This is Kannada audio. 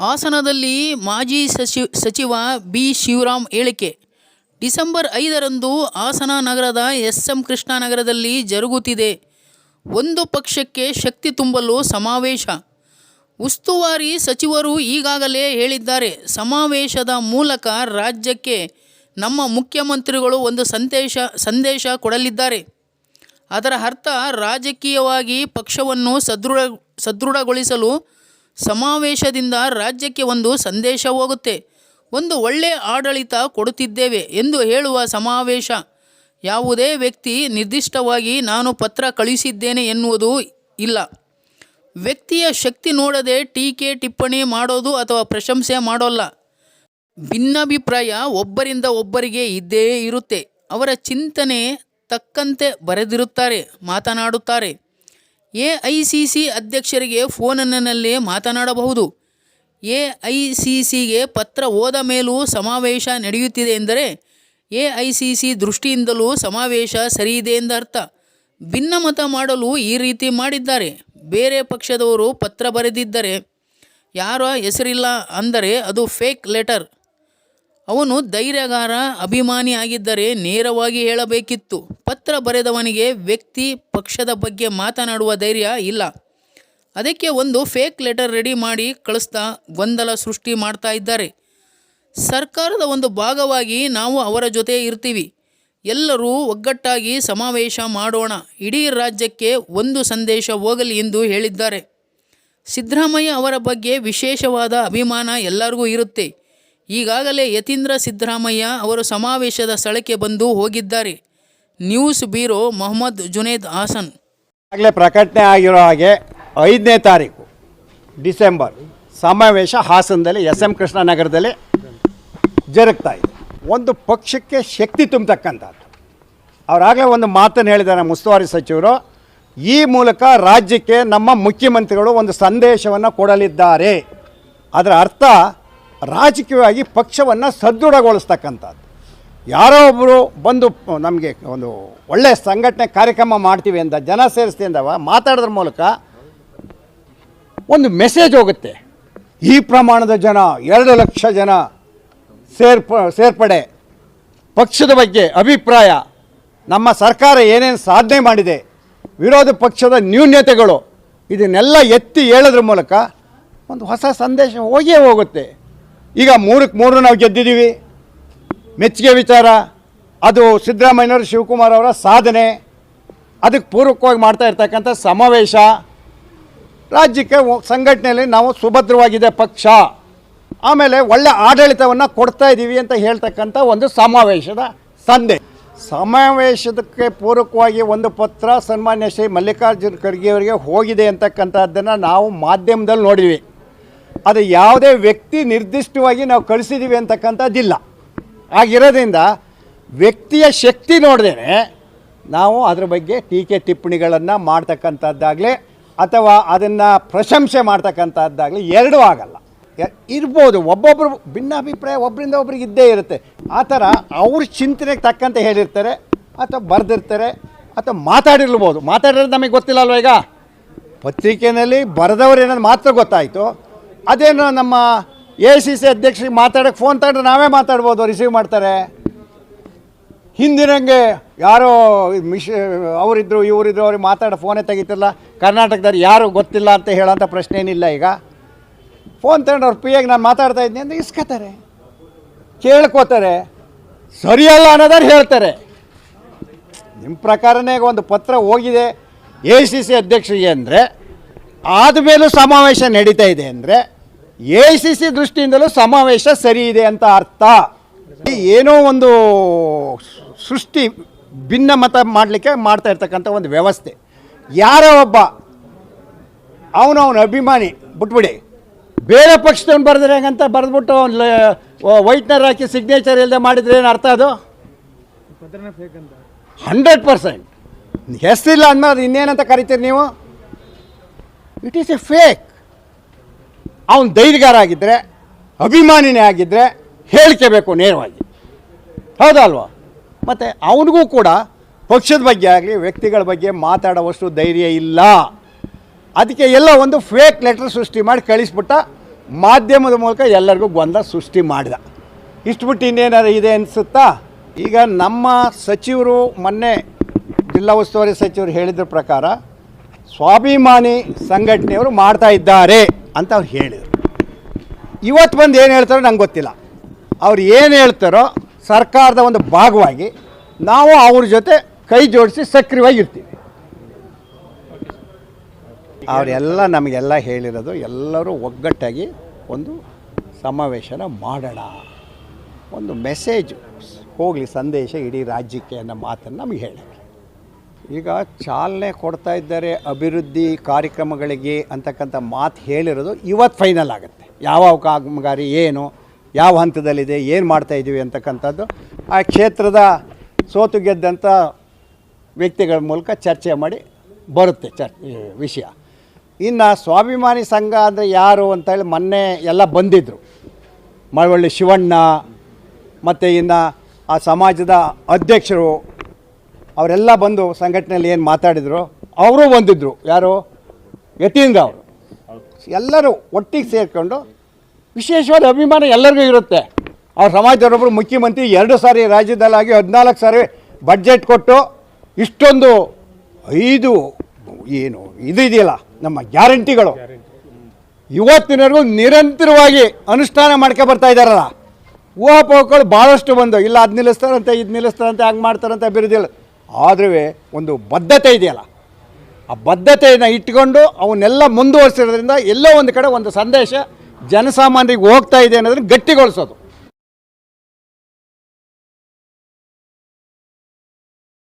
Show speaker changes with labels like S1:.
S1: ಹಾಸನದಲ್ಲಿ ಮಾಜಿ ಸಚಿ ಸಚಿವ ಬಿ ಶಿವರಾಮ್ ಹೇಳಿಕೆ. ಡಿಸೆಂಬರ್ ಐದರಂದು ಹಾಸನ ನಗರದ ಎಸ್ ಎಂ ಕೃಷ್ಣನಗರದಲ್ಲಿ ಜರುಗುತ್ತಿದೆ. ಒಂದು ಪಕ್ಷಕ್ಕೆ ಶಕ್ತಿ ತುಂಬಲು ಸಮಾವೇಶ. ಉಸ್ತುವಾರಿ ಸಚಿವರು ಈಗಾಗಲೇ ಹೇಳಿದ್ದಾರೆ. ಸಮಾವೇಶದ ಮೂಲಕ ರಾಜ್ಯಕ್ಕೆ ನಮ್ಮ ಮುಖ್ಯಮಂತ್ರಿಗಳು ಒಂದು ಸಂದೇಶ ಸಂದೇಶ ಕೊಡಲಿದ್ದಾರೆ. ಅದರ ಅರ್ಥ ರಾಜಕೀಯವಾಗಿ ಪಕ್ಷವನ್ನು ಸದೃಢ, ಸದೃಢಗೊಳಿಸಲು ಸಮಾವೇಶದಿಂದ ರಾಜ್ಯಕ್ಕೆ ಒಂದು ಸಂದೇಶ ಹೋಗುತ್ತೆ. ಒಂದು ಒಳ್ಳೆಯ ಆಡಳಿತ ಕೊಡುತ್ತಿದ್ದೇವೆ ಎಂದು ಹೇಳುವ ಸಮಾವೇಶ. ಯಾವುದೇ ವ್ಯಕ್ತಿ ನಿರ್ದಿಷ್ಟವಾಗಿ ನಾನು ಪತ್ರ ಕಳುಹಿಸಿದ್ದೇನೆ ಎನ್ನುವುದು ಇಲ್ಲ. ವ್ಯಕ್ತಿಯ ಶಕ್ತಿ ನೋಡದೆ ಟೀಕೆ ಟಿಪ್ಪಣಿ ಮಾಡೋದು ಅಥವಾ ಪ್ರಶಂಸೆ ಮಾಡೋಲ್ಲ. ಭಿನ್ನಾಭಿಪ್ರಾಯ ಒಬ್ಬರಿಂದ ಒಬ್ಬರಿಗೆ ಇದ್ದೇ ಇರುತ್ತೆ. ಅವರ ಚಿಂತನೆ ತಕ್ಕಂತೆ ಬರೆದಿರುತ್ತಾರೆ, ಮಾತನಾಡುತ್ತಾರೆ. ಎ ಐ ಸಿ ಸಿ ಅಧ್ಯಕ್ಷರಿಗೆ ಫೋನಿನಲ್ಲಿ ಮಾತನಾಡಬಹುದು. ಎ ಐ ಸಿ ಸಿಗೆ ಪತ್ರ ಹೋದ ಮೇಲೂ ಸಮಾವೇಶ ನಡೆಯುತ್ತಿದೆ ಎಂದರೆ ಎ ಐ ಸಿ ಸಿ ದೃಷ್ಟಿಯಿಂದಲೂ ಸಮಾವೇಶ ಸರಿಯಿದೆ ಎಂದರ್ಥ. ಭಿನ್ನಮತ ಮಾಡಲು ಈ ರೀತಿ ಮಾಡಿದ್ದಾರೆ. ಬೇರೆ ಪಕ್ಷದವರು ಪತ್ರ ಬರೆದಿದ್ದರೆ ಯಾರ ಹೆಸರಿಲ್ಲ ಅಂದರೆ ಅದು ಫೇಕ್ ಲೆಟರ್. ಅವನು ಧೈರ್ಯಗಾರ, ಅಭಿಮಾನಿ ಆಗಿದ್ದರೆ ನೇರವಾಗಿ ಹೇಳಬೇಕಿತ್ತು. ಪತ್ರ ಬರೆದವನಿಗೆ ವ್ಯಕ್ತಿ ಪಕ್ಷದ ಬಗ್ಗೆ ಮಾತನಾಡುವ ಧೈರ್ಯ ಇಲ್ಲ. ಅದಕ್ಕೆ ಒಂದು ಫೇಕ್ ಲೆಟರ್ ರೆಡಿ ಮಾಡಿ ಕಳಿಸ್ತಾ ಗೊಂದಲ ಸೃಷ್ಟಿ ಮಾಡ್ತಾ ಇದ್ದಾರೆ. ಸರ್ಕಾರದ ಒಂದು ಭಾಗವಾಗಿ ನಾವು ಅವರ ಜೊತೆ ಇರ್ತೀವಿ. ಎಲ್ಲರೂ ಒಗ್ಗಟ್ಟಾಗಿ ಸಮಾವೇಶ ಮಾಡೋಣ. ಇಡೀ ರಾಜ್ಯಕ್ಕೆ ಒಂದು ಸಂದೇಶ ಹೋಗಲಿ ಎಂದು ಹೇಳಿದ್ದಾರೆ. ಸಿದ್ದರಾಮಯ್ಯ ಅವರ ಬಗ್ಗೆ ವಿಶೇಷವಾದ ಅಭಿಮಾನ ಎಲ್ಲರಿಗೂ ಇರುತ್ತೆ. ಈಗಾಗಲೇ ಯತೀಂದ್ರ ಸಿದ್ದರಾಮಯ್ಯ ಅವರು ಸಮಾವೇಶದ ಸ್ಥಳಕ್ಕೆ ಬಂದು ಹೋಗಿದ್ದಾರೆ. News bureau Mohammed Junaid Hassan.
S2: ಆಗಲೇ ಪ್ರಕಟಣೆ ಆಗಿರೋ ಹಾಗೆ ಐದನೇ ತಾರೀಕು ಡಿಸೆಂಬರ್ ಸಮಾವೇಶ ಹಾಸನದಲ್ಲಿ ಎಸ್ ಎಂ ಕೃಷ್ಣನಗರದಲ್ಲಿ ಜರುಗ್ತಾ ಇದೆ. ಒಂದು ಪಕ್ಷಕ್ಕೆ ಶಕ್ತಿ ತುಂಬತಕ್ಕಂಥದ್ದು. ಅವರಾಗಲೇ ಒಂದು ಮಾತನ್ನು ಹೇಳಿದ್ದಾರೆ ನಮ್ಮ ಉಸ್ತುವಾರಿ ಸಚಿವರು. ಈ ಮೂಲಕ ರಾಜ್ಯಕ್ಕೆ ನಮ್ಮ ಮುಖ್ಯಮಂತ್ರಿಗಳು ಒಂದು ಸಂದೇಶವನ್ನು ಕೊಡಲಿದ್ದಾರೆ. ಅದರ ಅರ್ಥ ರಾಜಕೀಯವಾಗಿ ಪಕ್ಷವನ್ನು ಸದೃಢಗೊಳಿಸ್ತಕ್ಕಂಥದ್ದು. ಯಾರೋ ಒಬ್ಬರು ಬಂದು ನಮಗೆ ಒಂದು ಒಳ್ಳೆಯ ಸಂಘಟನೆ ಕಾರ್ಯಕ್ರಮ ಮಾಡ್ತೀವಿ ಅಂತ ಜನ ಸೇರಿಸ್ತೀವಿ ಅಂದವ, ಮಾತಾಡೋದ್ರ ಮೂಲಕ ಒಂದು ಮೆಸೇಜ್ ಹೋಗುತ್ತೆ. ಈ ಪ್ರಮಾಣದ ಜನ, ಎರಡು ಲಕ್ಷ ಜನ ಸೇರ್ಪ, ಸೇರ್ಪಡೆ. ಪಕ್ಷದ ಬಗ್ಗೆ ಅಭಿಪ್ರಾಯ. ನಮ್ಮ ಸರ್ಕಾರ ಏನೇನು ಸಾಧನೆ ಮಾಡಿದೆ, ವಿರೋಧ ಪಕ್ಷದ ನ್ಯೂನ್ಯತೆಗಳು, ಇದನ್ನೆಲ್ಲ ಎತ್ತಿ ಹೇಳೋದ್ರ ಮೂಲಕ ಒಂದು ಹೊಸ ಸಂದೇಶ ಹೋಗಿಯೇ ಹೋಗುತ್ತೆ. ಈಗ ಮೂರಕ್ಕೆ ಮೂರು ನಾವು ಗೆದ್ದಿದ್ದೀವಿ. ಮೆಚ್ಚುಗೆ ವಿಚಾರ, ಅದು ಸಿದ್ದರಾಮಯ್ಯನವರು, ಶಿವಕುಮಾರ್ ಅವರ ಸಾಧನೆ. ಅದಕ್ಕೆ ಪೂರಕವಾಗಿ ಮಾಡ್ತಾ ಇರ್ತಕ್ಕಂಥ ಸಮಾವೇಶ. ರಾಜ್ಯಕ್ಕೆ ಸಂಘಟನೆಯಲ್ಲಿ ನಾವು ಸುಭದ್ರವಾಗಿದೆ ಪಕ್ಷ. ಆಮೇಲೆ ಒಳ್ಳೆ ಆಡಳಿತವನ್ನು ಕೊಡ್ತಾ ಇದ್ದೀವಿ ಅಂತ ಹೇಳ್ತಕ್ಕಂಥ ಒಂದು ಸಮಾವೇಶದ ಸಂದೆ ಸಮಾವೇಶದಕ್ಕೆ ಪೂರಕವಾಗಿ ಒಂದು ಪತ್ರ ಸನ್ಮಾನ್ಯ ಶ್ರೀ ಮಲ್ಲಿಕಾರ್ಜುನ ಖರ್ಗೆಯವರಿಗೆ ಹೋಗಿದೆ ಅಂತಕ್ಕಂಥದ್ದನ್ನು ನಾವು ಮಾಧ್ಯಮದಲ್ಲಿ ನೋಡಿದ್ವಿ. ಅದು ಯಾವುದೇ ವ್ಯಕ್ತಿ ನಿರ್ದಿಷ್ಟವಾಗಿ ನಾವು ಕಳಿಸಿದ್ದೀವಿ ಅಂತಕ್ಕಂಥದ್ದಿಲ್ಲ. ಆಗಿರೋದ್ರಿಂದ ವ್ಯಕ್ತಿಯ ಶಕ್ತಿ ನೋಡಿದ್ರೆ ನಾವು ಅದ್ರ ಬಗ್ಗೆ ಟೀಕೆ ಟಿಪ್ಪಣಿಗಳನ್ನು ಮಾಡ್ತಕ್ಕಂಥದ್ದಾಗಲಿ ಅಥವಾ ಅದನ್ನು ಪ್ರಶಂಸೆ ಮಾಡ್ತಕ್ಕಂಥದ್ದಾಗಲಿ ಎರಡೂ ಆಗಲ್ಲ. ಇರ್ಬೋದು ಒಬ್ಬೊಬ್ಬರು ಭಿನ್ನಾಭಿಪ್ರಾಯ ಒಬ್ಬರಿಂದ ಒಬ್ರಿಗೆ ಇದ್ದೇ ಇರುತ್ತೆ. ಆ ಥರ ಅವ್ರ ಚಿಂತನೆಗೆ ತಕ್ಕಂತೆ ಹೇಳಿರ್ತಾರೆ, ಅಥವಾ ಬರೆದಿರ್ತಾರೆ, ಅಥವಾ ಮಾತಾಡಿರ್ಬೋದು. ಮಾತಾಡಿರೋದು ನಮಗೆ ಗೊತ್ತಿಲ್ಲ ಅಲ್ವ ಈಗ? ಪತ್ರಿಕೆಯಲ್ಲಿ ಬರೆದವ್ರು ಏನಾದ್ರು ಮಾತ್ರ ಗೊತ್ತಾಯಿತು. ಅದೇನು ನಮ್ಮ ಎ ಸಿ ಸಿ ಅಧ್ಯಕ್ಷರಿಗೆ ಮಾತಾಡೋಕ್ಕೆ ಫೋನ್ ತಗೊಂಡ್ರೆ ನಾವೇ ಮಾತಾಡ್ಬೋದು ರಿಸೀವ್ ಮಾಡ್ತಾರೆ. ಹಿಂದಿನಂಗೆ ಯಾರೋ ಮಿಶ್ ಅವರಿದ್ದರು ಇವರಿದ್ರು, ಅವ್ರಿಗೆ ಮಾತಾಡೋ ಫೋನೇ ತೆಗಿತಿಲ್ಲ. ಕರ್ನಾಟಕದಲ್ಲಿ ಯಾರು ಗೊತ್ತಿಲ್ಲ ಅಂತ ಹೇಳೋಂಥ ಪ್ರಶ್ನೆ ಏನಿಲ್ಲ ಈಗ. ಫೋನ್ ತಗೊಂಡು ಅವ್ರು ಪಿ ನಾನು ಮಾತಾಡ್ತಾ ಇದ್ದೀನಿ ಅಂತ ಇಸ್ಕೋತಾರೆ. ಕೇಳ್ಕೋತಾರೆ. ಸರಿಯಲ್ಲ ಅನ್ನೋದಾರು ಹೇಳ್ತಾರೆ. ನಿಮ್ಮ ಪ್ರಕಾರನೇ ಒಂದು ಪತ್ರ ಹೋಗಿದೆ ಎ ಸಿ ಸಿ ಅಧ್ಯಕ್ಷರಿಗೆ ಅಂದರೆ, ಆದಮೇಲೂ ಸಮಾವೇಶ ನಡೀತಾ ಇದೆ ಅಂದರೆ ಎ ಸಿ ಸಿ ದೃಷ್ಟಿಯಿಂದಲೂ ಸಮಾವೇಶ ಸರಿ ಇದೆ ಅಂತ ಅರ್ಥ. ಏನೋ ಒಂದು ಸೃಷ್ಟಿ ಭಿನ್ನ ಮತ ಮಾಡಲಿಕ್ಕೆ ಮಾಡ್ತಾ ಇರ್ತಕ್ಕಂಥ ಒಂದು ವ್ಯವಸ್ಥೆ. ಯಾರೋ ಒಬ್ಬ ಅವನು ಅವನ ಅಭಿಮಾನಿ ಬಿಟ್ಬಿಡಿ. ಬೇರೆ ಪಕ್ಷದವ್ನು ಬರೆದ್ರೆ ಹೆಂಗಂತ ಬರೆದ್ಬಿಟ್ಟು ವೈಟ್ನರ್ ಹಾಕಿ ಸಿಗ್ನೇಚರ್ ಇಲ್ಲದೆ ಮಾಡಿದ್ರೆ ಏನು ಅರ್ಥ ಅದು? Hundred percent. ಹೆಸರಿಲ್ಲ ಅನ್ನೋದು ಇನ್ನೇನಂತ ಕರಿತೀರಿ ನೀವು? ಇಟ್ ಈಸ್ ಎ ಫೇಕ್ ಅವನು ಧೈರ್ಯಗಾರ ಆಗಿದ್ದರೆ ಅಭಿಮಾನಿನೇ ಆಗಿದ್ದರೆ ಹೇಳ್ಕೋಬೇಕು ನೇರವಾಗಿ. ಹೌದಲ್ವಾ ಮತ್ತು ಅವನಿಗೂ ಕೂಡ ಪಕ್ಷದ ಬಗ್ಗೆ ಆಗಲಿ, ವ್ಯಕ್ತಿಗಳ ಬಗ್ಗೆ ಮಾತಾಡುವಷ್ಟು ಧೈರ್ಯ ಇಲ್ಲ. ಅದಕ್ಕೆ ಎಲ್ಲ ಒಂದು ಫೇಕ್ ಲೆಟರ್ ಸೃಷ್ಟಿ ಮಾಡಿ ಕಳಿಸ್ಬಿಟ್ಟ ಮಾಧ್ಯಮದ ಮೂಲಕ ಎಲ್ಲರಿಗೂ ಗೊಂದಲ ಸೃಷ್ಟಿ ಮಾಡಿದ. ಇಷ್ಟು ಬಿಟ್ಟು ಇನ್ನೇನಾರು ಇದೆ ಅನಿಸುತ್ತಾ? ಈಗ ನಮ್ಮ ಸಚಿವರು ಮೊನ್ನೆ ಜಿಲ್ಲಾ ಉಸ್ತುವಾರಿ ಸಚಿವರು ಹೇಳಿದ್ರ ಪ್ರಕಾರ ಸ್ವಾಭಿಮಾನಿ ಸಂಘಟನೆಯವರು ಮಾಡ್ತಾ ಇದ್ದಾರೆ. ಅಂತ ಅವ್ರು ಹೇಳಿದರು. ಇವತ್ತು ಬಂದು ಏನು ಹೇಳ್ತಾರೋ ನಂಗೆ ಗೊತ್ತಿಲ್ಲ. ಅವ್ರು ಏನು ಹೇಳ್ತಾರೋ ಸರ್ಕಾರದ ಒಂದು ಭಾಗವಾಗಿ ನಾವು ಅವ್ರ ಜೊತೆ ಕೈ ಜೋಡಿಸಿ ಸಕ್ರಿಯವಾಗಿ ಇರ್ತೀವಿ. ಅವರೆಲ್ಲ ನಮಗೆಲ್ಲ ಹೇಳಿರೋದು ಎಲ್ಲರೂ ಒಗ್ಗಟ್ಟಾಗಿ ಒಂದು ಸಮಾವೇಶನ ಮಾಡೋಣ. ಒಂದು ಮೆಸೇಜ್ ಹೋಗಲಿ, ಸಂದೇಶ ಇಡೀ ರಾಜ್ಯಕ್ಕೆ ಅನ್ನೋ ಮಾತನ್ನು ನಮಗೆ ಹೇಳಿದ್ರು. ಈಗ ಚಾಲನೆ ಕೊಡ್ತಾ ಇದ್ದಾರೆ ಅಭಿವೃದ್ಧಿ ಕಾರ್ಯಕ್ರಮಗಳಿಗೆ ಅಂತಕ್ಕಂಥ ಮಾತು ಹೇಳಿರೋದು ಇವತ್ತು ಫೈನಲ್ ಆಗುತ್ತೆ. ಯಾವ ಕಾಮಗಾರಿ ಏನು, ಯಾವ ಹಂತದಲ್ಲಿದೆ, ಏನು ಮಾಡ್ತಾ ಇದ್ದೀವಿ ಅಂತಕ್ಕಂಥದ್ದು ಆ ಕ್ಷೇತ್ರದ ಸೋತು ಗೆದ್ದಂಥ ವ್ಯಕ್ತಿಗಳ ಮೂಲಕ ಚರ್ಚೆ ಮಾಡಿ ಬರುತ್ತೆ ಚರ್ ವಿಷಯ. ಇನ್ನು ಸ್ವಾಭಿಮಾನಿ ಸಂಘ ಅಂದರೆ ಯಾರು ಅಂತೇಳಿ ಮೊನ್ನೆ ಎಲ್ಲ ಬಂದಿದ್ದರು ಮಳವಳ್ಳಿ ಶಿವಣ್ಣ, ಮತ್ತು ಇನ್ನು ಆ ಸಮಾಜದ ಅಧ್ಯಕ್ಷರು ಅವರೆಲ್ಲ ಬಂದು ಸಂಘಟನೆಯಲ್ಲಿ ಏನು ಮಾತಾಡಿದ್ರು? ಅವರು ಬಂದಿದ್ದರು ಯಾರು? ಯತೀಂದ್ರ ಅವರು. ಎಲ್ಲರೂ ಒಟ್ಟಿಗೆ ಸೇರಿಕೊಂಡು ವಿಶೇಷವಾದ ಅಭಿಮಾನ ಎಲ್ಲರಿಗೂ ಇರುತ್ತೆ. ಅವ್ರ ಸಮಾಜದವರೊಬ್ಬರು ಮುಖ್ಯಮಂತ್ರಿ ಎರಡು ಸಾರಿ ರಾಜ್ಯದಲ್ಲಾಗಿ ಹದಿನಾಲ್ಕು ಸಾರಿ ಬಡ್ಜೆಟ್ ಕೊಟ್ಟು ಇಷ್ಟೊಂದು ಐದು ಏನು ಇದು ಇದೆಯಲ್ಲ, ನಮ್ಮ ಗ್ಯಾರಂಟಿಗಳು. ಇವತ್ತಿನವರೆಗೂ ನಿರಂತರವಾಗಿ ಅನುಷ್ಠಾನ ಮಾಡ್ಕೊ ಬರ್ತಾ ಇದ್ದಾರಲ್ಲ. ಊಹಾಪೋಹಗಳು ಭಾಳಷ್ಟು ಬಂದು, ಇಲ್ಲ ಅದು ನಿಲ್ಲಿಸ್ತಾರಂತೆ, ಇದು ನಿಲ್ಲಿಸ್ತಾರಂತೆ, ಹಂಗೆ ಮಾಡ್ತಾರಂತೆ ಅಭಿವೃದ್ಧಿ ಇಲ್ಲ ಆದ್ರೂ ಒಂದು ಬದ್ಧತೆ ಇದೆಯಲ್ಲ. ಆ ಬದ್ಧತೆಯನ್ನು ಇಟ್ಕೊಂಡು ಅವನ್ನೆಲ್ಲ ಮುಂದುವರಿಸಿರೋದ್ರಿಂದ ಎಲ್ಲೋ ಒಂದು ಕಡೆ ಒಂದು ಸಂದೇಶ ಜನಸಾಮಾನ್ಯರಿಗೆ ಹೋಗ್ತಾ ಇದೆ ಅನ್ನೋದನ್ನ ಗಟ್ಟಿಗೊಳಿಸೋದು.